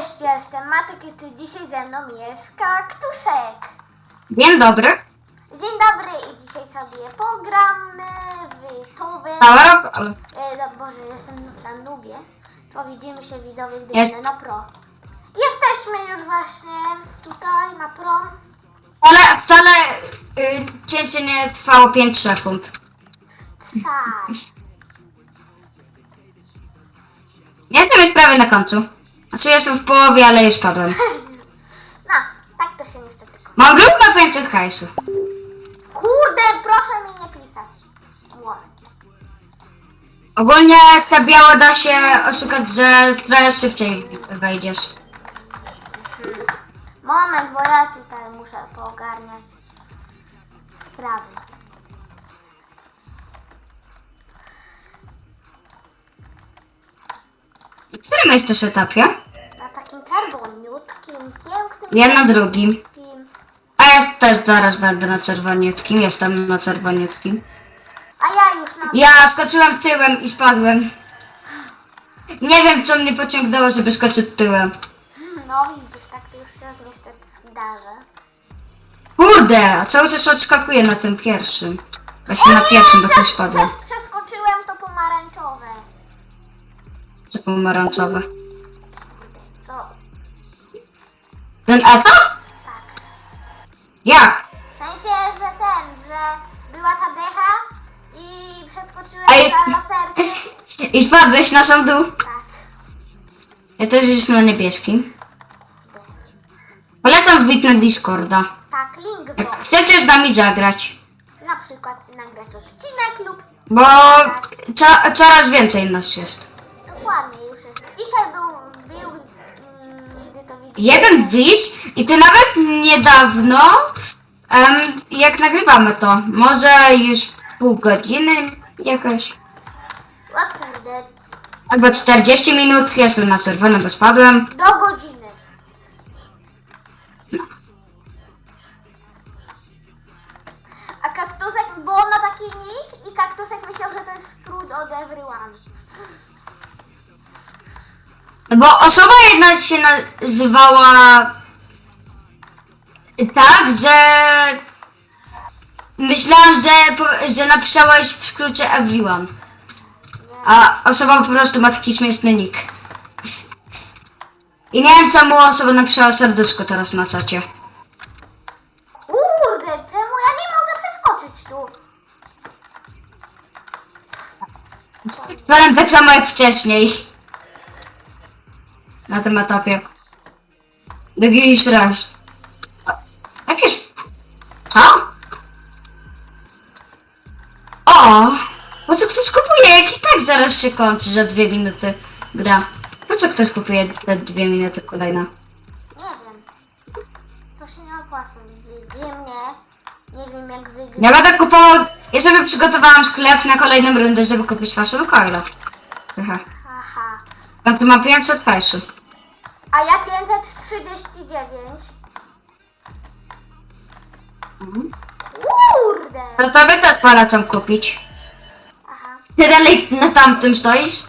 Cześć, jestem Matek i ty dzisiaj ze mną jest Kaktusek. Dzień dobry. Dzień dobry i dzisiaj sobie pogramy w Tuwy. Tower ale E, no Boże, jestem na nubie. To widzimy się widzowie, gdy Jest- będę na pro. Jesteśmy już właśnie tutaj na pro. Ale wcale y, cięcie nie trwało 5 sekund. Tak. Jestem już prawie na końcu. Znaczy jestem w połowie, ale już padłem. No, tak to się niestety kończy. Mam równo 500 hajsu. Kurde, proszę mi nie pisać. Ło. Ogólnie te białe da się oszukać, że trochę szybciej wejdziesz. Moment, bo ja tutaj muszę poogarniać sprawy. W którym jesteś etapie? Czerwoniutkim, pięknym. Ja na drugim. A ja też zaraz będę na czerwoniutkim. Jestem na czerwoniutkim. A ja już na. Ja skoczyłem tyłem i spadłem. Nie wiem, co mnie pociągnęło, żeby skoczyć tyłem. No widzisz, tak to już się niestety zdarza. Kurde, a cały czas odskakuję na tym pierwszym. Właśnie na pierwszym, bo coś spadło. Prze- Przeskoczyłem to pomarańczowe. Co pomarańczowe. Ten etap? tak. Jak? W sensie, że ten, że była ta decha i przeskoczyłem Ej. na laserkę. I spadłeś na sam dół? Tak. Ja też już na niebieskim. Polecam wbić na Discorda. Tak, link Jak chcecie z nami zagrać. Na przykład nagrać odcinek lub Bo co, coraz więcej nas jest. dokładnie już jest. Dzisiaj był, był mm, gdy to widziałem. Jeden widz i ty nawet niedawno, em, jak nagrywamy to, może już pół godziny jakoś, O kurde, albo 40 minut, jestem na czerwonym, bo spadłem. do godziny. A kaktusek, bo on ma taki nick i kaktusek myślał, że to jest skrót od everyone. Bo osoba jedna się nazywała tak, że myślałam, że, po- że napisałaś w skrócie everyone. A osoba po prostu ma taki śmieszny nick. I nie wiem czemu osoba napisała serduszko teraz na czacie. Kurde, czemu ja nie mogę przeskoczyć tu? Powiem tak samo jak wcześniej. Na tym etapie. Drugi jeszcze raz. Jakieś... Co? O! Po co ktoś kupuje? Jak i tak zaraz się kończy, że dwie minuty gra. Po co ktoś kupuje te dwie minuty kolejne? Nie wiem. To się nie opłaca. Wy mnie. Nie wiem jak wy... Ja będę kupował... Ja sobie przygotowałam sklep na kolejną rundę, żeby kupić waszego Kyla. Aha. Haha. Tam tu ma 500 hajsu. A ja 539. Mhm. Kurde! No tobie też polecam kupić. Aha. Ty dalej na tamtym stoisz?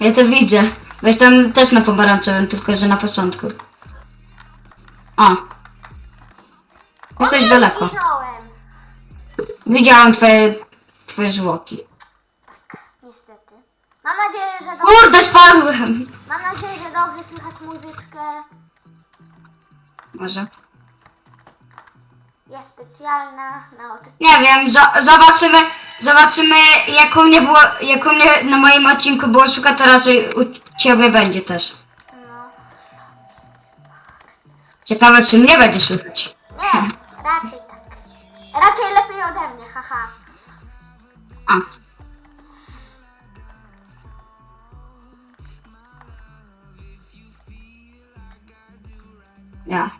Ja to widzę. Bo jestem też na pomarańczowym, tylko że na początku. O. Jesteś daleko. zginąłem. Widziałam twoje, twoje zwłoki. Niestety. Mam nadzieję, że Kurde, spadłem! Mam nadzieję, że dobrze słychać muzyczkę. Może. Jest specjalna na odcinek. Nie wiem, zo- zobaczymy, zobaczymy jak u mnie było, jak u mnie na moim odcinku było słychać, to raczej u ciebie będzie też. No. Ciekawe, czy mnie będzie słychać. Nie, raczej tak. Raczej lepiej ode mnie, haha. A. Ja.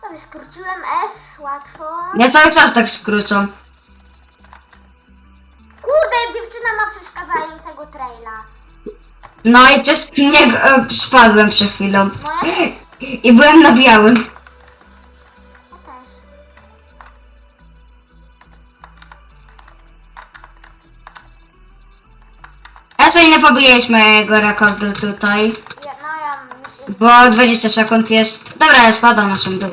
Sobie skróciłem S, łatwo. Ja cały czas tak skrócą. Kurde, dziewczyna ma przeszkadzającego traila. No i przez niego e, spadłem przed chwilą. No też. I byłem na białym. Raczej nie pobijesz mojego rekordu tutaj. Ja, no ja myślę, Bo 20 sekund jest. Dobra, ja spadam na sam dół.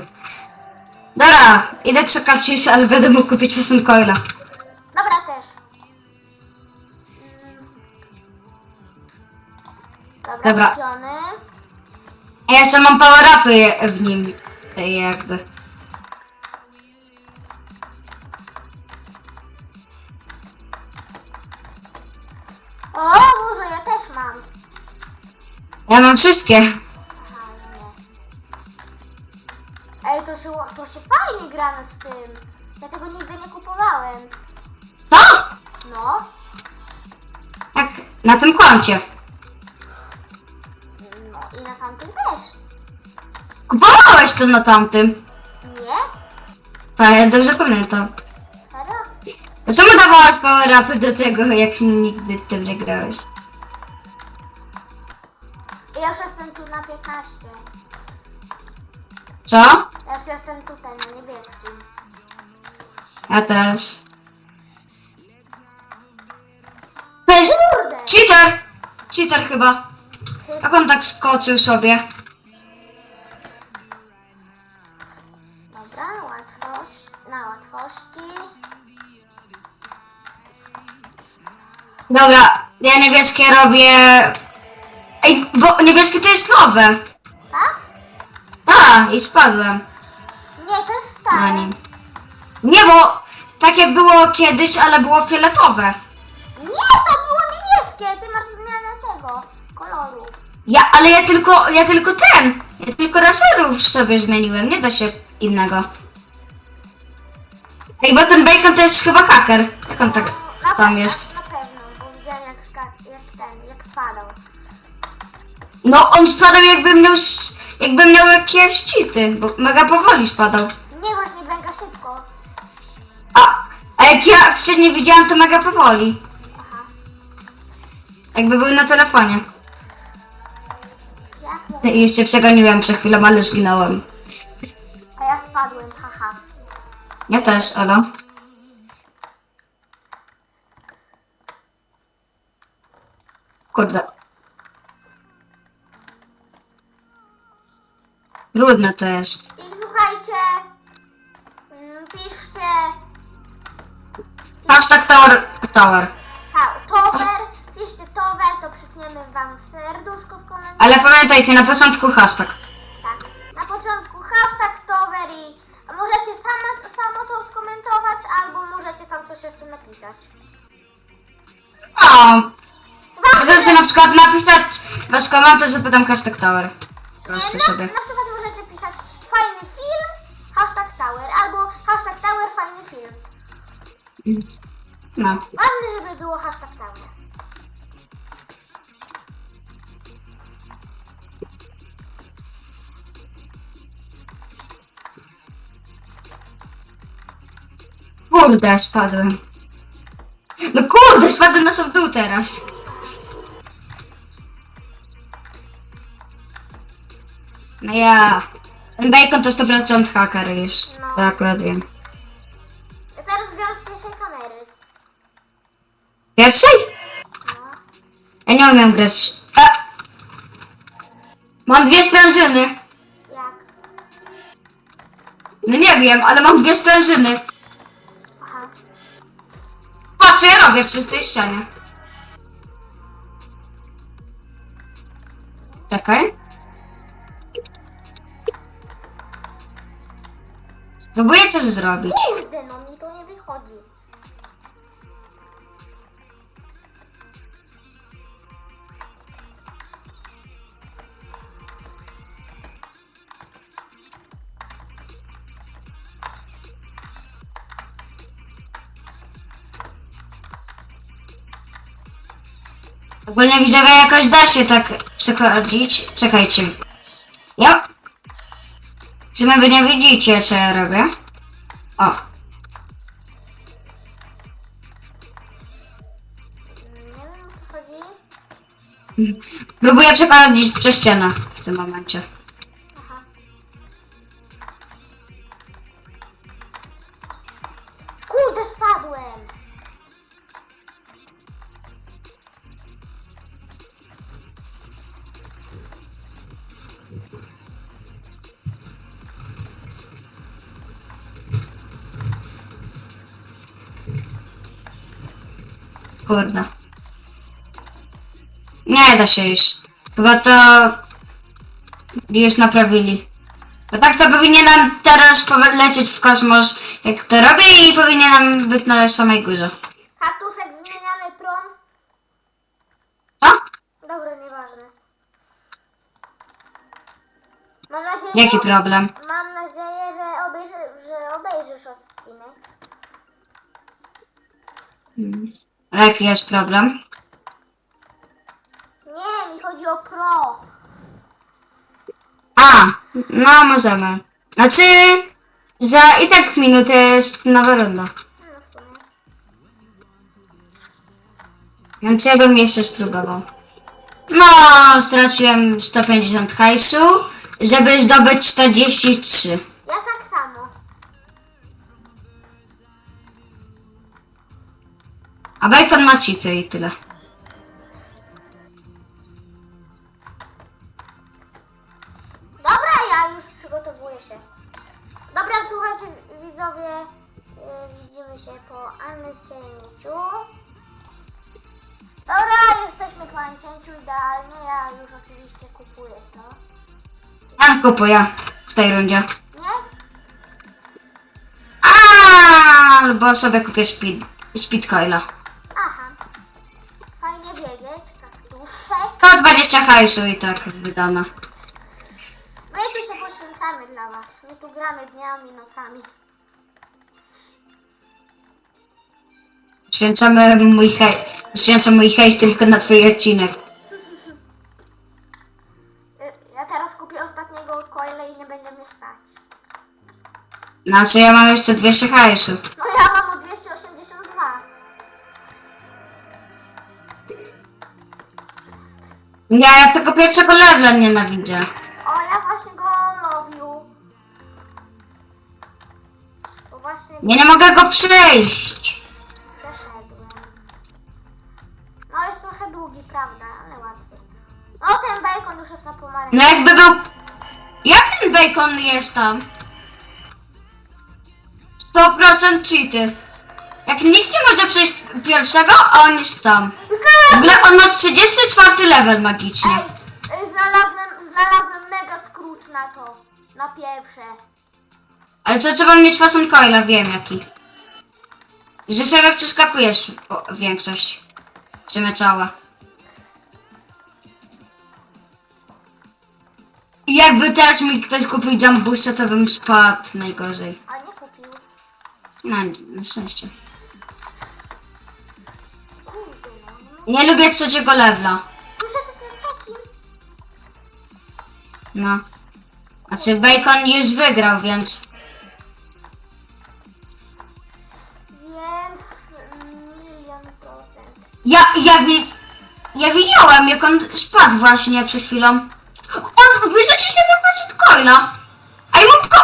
Dobra, idę czekać aż będę mógł kupić Fashion Coila. Dobra też. Mm. Dobra, Dobra. kupiony. Ja jeszcze mam power-upy w nim. e, Jakby. O, może ja też mam. Ja mam wszystkie. Fajnie. Ej, to się, to się fajnie gra z tym. Ja tego nigdy nie kupowałem. Co? No. Jak na tym koncie. No i na tamtym też. Kupowałeś to na tamtym. Nie? Tak, ja dobrze pamiętam. Serio? Dlaczego dawałaś power-upy do tego, jak nigdy w tym nie grałeś? Ja już jestem tu na 15. Co? Ja już jestem tutaj na niebieskim. Ja też. Weź, Kurde! cheater! Cheater chyba. Jak on tak skoczył sobie? Dobra, ja niebieskie robię... Ej, bo niebieskie to jest nowe. Tak? A, i spadłem Nie, to jest na stare. nim. Nie, bo takie było kiedyś, ale było fioletowe. Nie, to było niebieskie. Ty masz zmianę tego koloru. Ja, ale ja tylko, ja tylko ten, ja tylko raserów sobie zmieniłem, nie da się innego. Ej, bo ten bacon to jest chyba haker. Jak on tak Na tam jest? No, on spadał jakby miał, jakby miał jakieś cheaty, bo mega powoli spadał. Nie, właśnie mega szybko. A, a jak ja wcześniej widziałem, to mega powoli. Aha. Jakby był na telefonie. Jak mówię? I jeszcze przeganiłem przed chwilą, ale zginąłem. A ja spadłem, haha. Ja też, Elo. Kurde. Trudne to jest. I słuchajcie, mm, piszcie Hashtag Tower. Tower. ha, tower, piszcie tower, to przypniemy wam serduszko w komentarzu. Ale pamiętajcie, na początku hashtag. Tak, na początku hashtag tower i możecie sama, samo to skomentować, albo możecie tam coś jeszcze napisać. O! Możecie na przykład napisać wasz komentarz, że pytam hashtag Tower. Proszę na, sobie. na No. Ważne, żeby było hashtag tower. Kurde, spadłem. No kurde, spadłem na sam dół teraz. No ja. Ten bacon to 100% haker już. No. To akurat wiem. Pierwszej? Ja nie umiem grać. A! Mam dwie sprężyny. Jak? No nie wiem, ale mam dwie sprężyny. Aha. Patrz, co ja robię przy tej ścianie. Czekaj. Próbuję coś zrobić. Kurde, no mi Ogólnie widzowie jakoś da się tak przechodzić. Czekajcie. Ja... W sumie wy nie widzicie co ja robię. O. Nie wiem o co chodzi. Próbuję przechodzić przez ścianę w tym momencie. Kurde. Nie da się już. Chyba to już naprawili. Bo tak to powinien nam teraz lecieć w kosmos, jak to robię i powinien nam być na samej górze. Kaktusek zmieniamy prom. Co? Dobra, nieważne. Mam nadzieję, Jaki problem? Mam nadzieję, że, obejrzy, że obejrzysz odcinek. Hmm. A jaki jest problem? Nie, mi chodzi o pro. A, no możemy. Znaczy, za i tak minutę jest nowa runda. No w sumie. Ja bym jeszcze spróbował. No, straciłem 150 hajsu, żeby zdobyć 43. A bacon ma cheaty i tyle. Dobra, ja już przygotowuję się. Dobra, słuchajcie widzowie, yy, widzimy się po Ancięciu. Dobra, jesteśmy po Ancięciu idealnie, ja już oczywiście kupuję to. Ja kupuję w tej rundzie. Nie? A, albo sobie kupię speed, speedcoila. Aha. 20 hajsu i tak wydane. My tu się poświęcamy dla was. My tu gramy dniami, nocami. Święcamy mój hej, święcam mój hejs tylko na twój odcinek. Y, Ja teraz kupię ostatniego coila i nie będzie mnie stać. Znaczy ja mam jeszcze 200 hajsu. No ja mam Ja, ja tego pierwszego levela nienawidzę. O, ja właśnie go you. Bo właśnie Ja nie mogę go przejść. przeszedłem. No jest trochę długi, prawda, ale łatwy. No ten bacon już jest na pomarańczu. No jakby był... Jak ten bacon jest tam? 100% cheaty. Jak nikt nie może przejść pierwszego, a on jest tam. W ogóle on ma 34 level magicznie. Ej, znalazłem, znalazłem mega skrót na to. Na pierwsze. Ale to trzeba mieć fason coila, wiem jaki. Że sobie przeskakujesz po- większość. Czy. I Jakby teraz mi ktoś kupił jumbusa, to bym spadł najgorzej. A nie kupił. No, na szczęście. Nie lubię trzeciego levela. No. Znaczy Bacon już wygrał, więc... Więc milion procent. Ja, ja wi... Ja widziałem, jak on spadł właśnie przed chwilą. On wyrzucił się na facet coila. A ja mu go...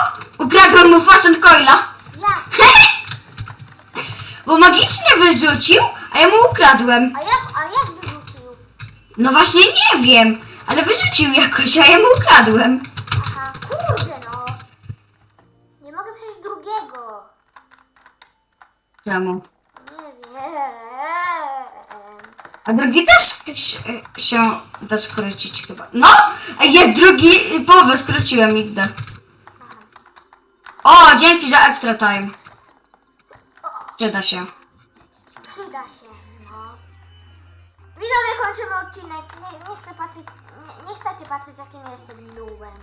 Ukradłem mu facet coila. Jak? Bo magicznie wyrzucił, a ja mu ukradłem. A jak? No właśnie nie wiem, ale wyrzucił jakoś, a ja mu ukradłem. Aha, kurde no. Nie mogę przejść drugiego. Czemu? Nie wiem. A drugi też się, się da skrócić chyba. No! A ja drugi połowę skróciłem wdech. O, dzięki za extra time. Przyda się. Przyda się. Widzowie, kończymy odcinek. Nie, nie chcę patrzeć, nie, nie chcecie patrzeć, jakim jestem nubem.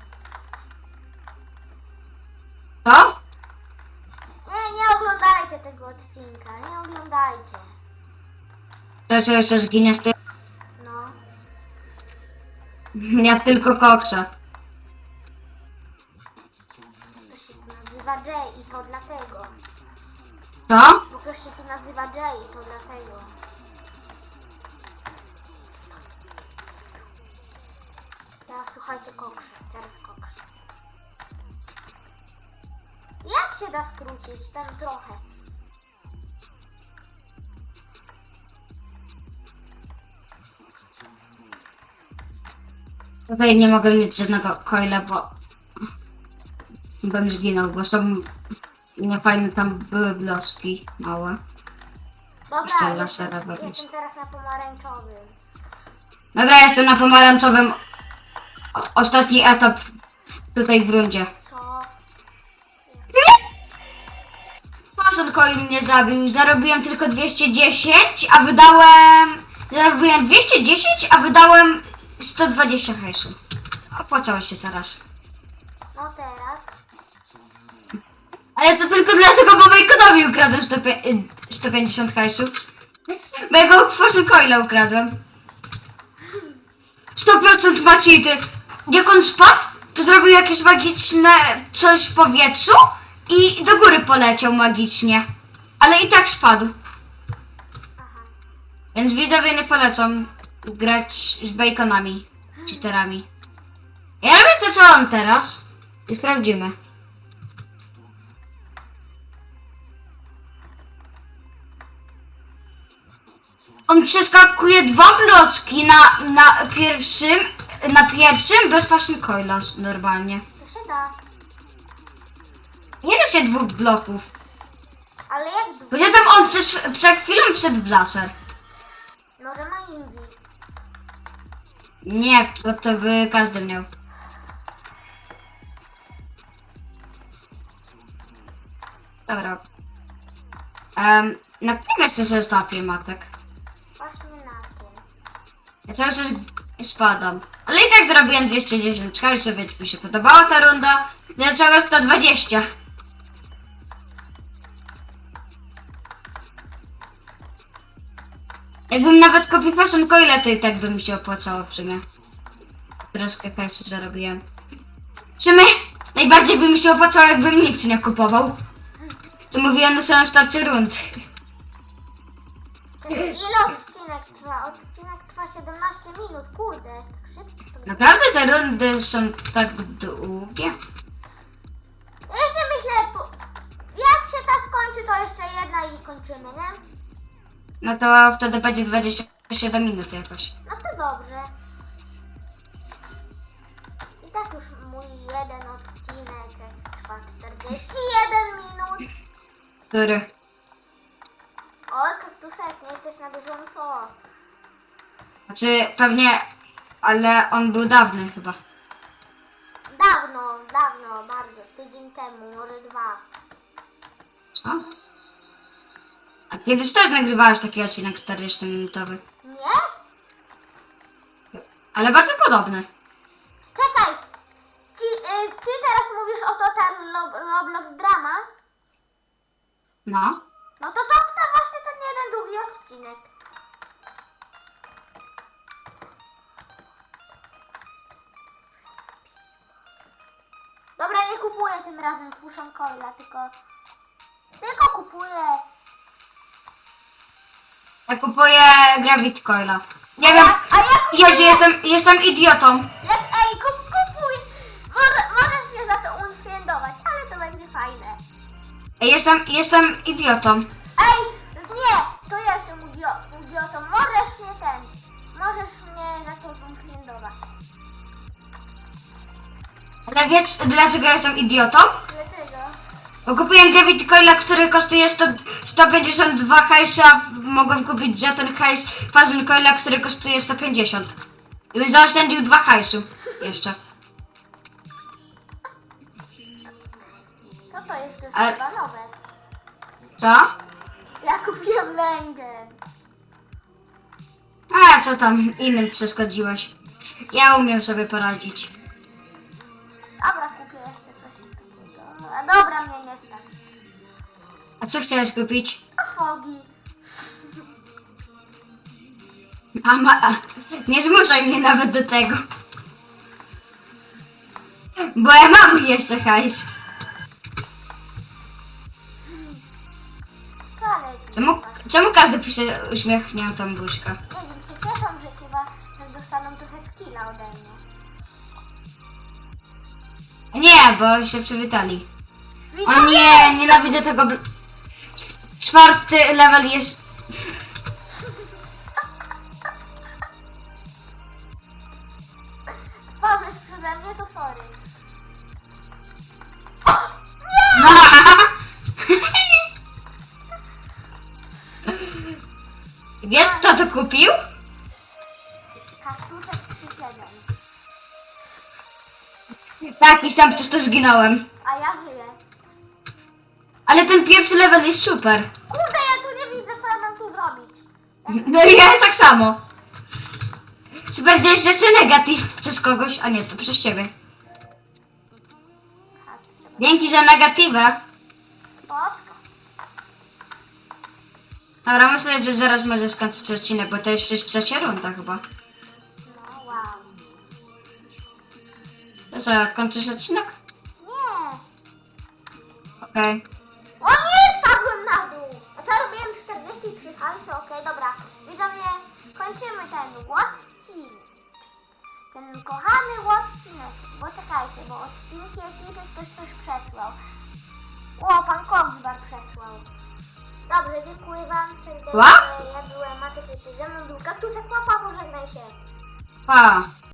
Co? Nie, nie oglądajcie tego odcinka, nie oglądajcie. To co jeszcze zginie z tym? No. Ja tylko koksa. To się nazywa Jay i to dlatego. Co? Bo ktoś się tu nazywa Jay i to dlatego. Teraz słuchajcie koksze, teraz koksze. Jak się da skrócić? Ten trochę. Tutaj nie mogę mieć żadnego coila, bo bym zginął, bo są niefajne tam były bloski małe. Jeszcze Dobra, lasera jestem, jestem teraz na pomarańczowym. Dobra, jestem na pomarańczowym. O, ostatni etap tutaj w rundzie. Co? Fason Coil mnie zabił. Zarobiłem tylko 210, a wydałem... Zarobiłem 210, a wydałem 120 hajsu. Opłacało się teraz. No teraz. Ale to tylko dlatego, bo Bejkonowi ukradłem 100, y, 150 hajsu. Bo ja go Fason Coila ukradłem. 100% ma cheaty. Jak on spadł, to zrobił jakieś magiczne coś w powietrzu i do góry poleciał magicznie. Ale i tak spadł. Więc widzowie nie polecam grać z baconami, cheaterami. Ja robię to co on teraz i sprawdzimy. On przeskakuje dwa bloczki na, na pierwszym, na pierwszym bez fashion coila normalnie. To się da. Nie da się dwóch bloków. Ale jak długo? Poza tym on przez, przed chwilą wszedł w laser. Może ma inwi. Nie, bo to by każdy miał. Dobra. Um, na którym jeszcze się etapie, Matek? Właśnie na tym. Ja cały czas spadam. Ale i tak zrobiłem 210. Czekaj sobie, czy mi się podobała ta runda. Dlaczego 120? Jakbym nawet kupił fashion coile, to i tak by mi się opłacało w sumie. Troszkę kasy zarobiłem. W sumie najbardziej by mi się opłacało, jakbym nic nie kupował. To mówiłem na samym starcie rund. Ile odcinek trwa? Odcinek trwa 17 minut, kurde. Naprawdę te rundy są tak długie? Jeszcze myślę, po- jak się ta skończy, to jeszcze jedna i kończymy, nie? No to wtedy będzie 27 minut jakoś. No to dobrze. I tak już mój jeden odcinek trwa 41 minut. Który? O, kaktusek, nie jesteś na bieżąco. Znaczy pewnie, ale on był dawny chyba. Dawno, dawno, bardzo. Tydzień temu, może dwa. Co? A kiedyś też nagrywałeś taki odcinek 40-minutowy. Nie? Ale bardzo podobny. Czekaj! Ci, y, ty teraz mówisz o Total Lo- Roblox Drama? No. No to to to właśnie ten jeden długi odcinek. Dobra, nie kupuję tym razem Fusion Coila, tylko... Tylko kupuję... Ja kupuję Gravity Coila. Nie wiem, A ja kupuję... Jezu, jestem, jestem idiotą. Ej, kup, kupuj! Może, możesz mnie za to unfriendować, ale to będzie fajne. Jestem, jestem idiotą. Ej, Ale wiesz, dlaczego jestem idiotą? Dlaczego? Bo kupiłem Gravity Coila, który kosztuje 100, 152 hajsy, a mogłem kupić ten hajs Fazon Coila, który kosztuje 150. I bym zaoszczędził dwa hajsu jeszcze. Co to jest? To Ale- chyba nowe. Co? Ja kupiłem Lęgen. A co tam innym przeszkodziłeś? Ja umiem sobie poradzić. Dobra, mnie nie stać. A co chciałeś kupić? A fogi. A ma, a, nie zmuszaj mnie nawet do tego. Bo ja mam jeszcze hajs. Czemu, czemu każdy pisze uśmiechniętą buźkę? Nie wiem, się cieszą, że chyba że dostaną trochę skilla ode mnie. Nie, bo się przywitali. O nie, nienawidzę tego. bl- Czwarty level jest. No. Wiesz kto to kupił? Kaktusek 37. Tak, sam, przecież to zginąłem. Jest super. Kurde, ja tu nie widzę, co ja mam tu zrobić. No i ja tak samo. Super, gdzieś rzeczy negatyw przez kogoś, a nie, to przez ciebie. Dzięki za negatywę. Dobra, myślę, że zaraz może skończyć odcinek, bo to jest już trzecia runda chyba. No, wow. To co, kończysz odcinek? Nie. Okej. O nie, 43 hańce? Okej, dobra. Widzowie, kończymy ten odcinek. Ten kochany odcinek. Bo czekajcie, bo odcinki jakieś ktoś coś przesłał. O, pan Kogsbar przesłał. Dobrze, dziękuję wam? Ja byłem Matek, ze mną był Kaktusek, pożegnaj się. Pa.